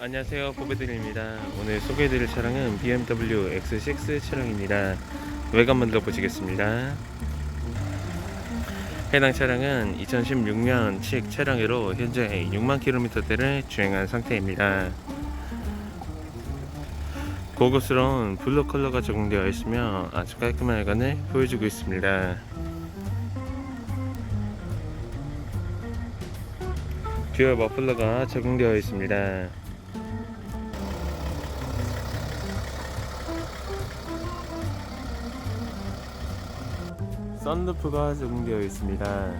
안녕하세요. 보배드립니다. 오늘 소개해드릴 차량은 BMW X6 차량입니다. 외관 먼저 보시겠습니다. 해당 차량은 2016년 칙 차량으로 현재 6만 킬로미터대를 주행한 상태입니다. 고급스러운 블루 컬러가 적용되어 있으며 아주 깔끔한 외관을 보여주고 있습니다. 듀얼 머플러가 적용되어 있습니다 썬루프가 적용되어 있습니다.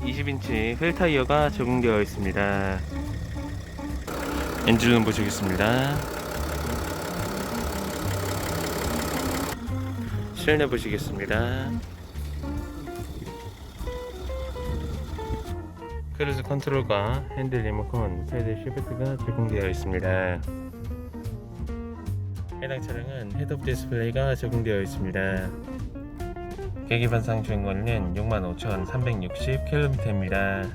20인치 휠 타이어가 적용되어 있습니다. 엔진룸 보시겠습니다. 실내 보시겠습니다. 크루즈 컨트롤과 핸들 리모컨, 패드 시프트가 제공되어 있습니다. 해당 차량은 헤드업 디스플레이가 적용되어 있습니다. 계기반상 주행거리는 65,360km입니다.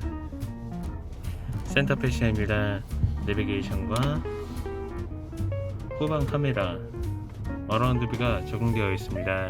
센터 패시아입니다. 내비게이션과 후방 카메라, 어라운드 뷰가 적용되어 있습니다.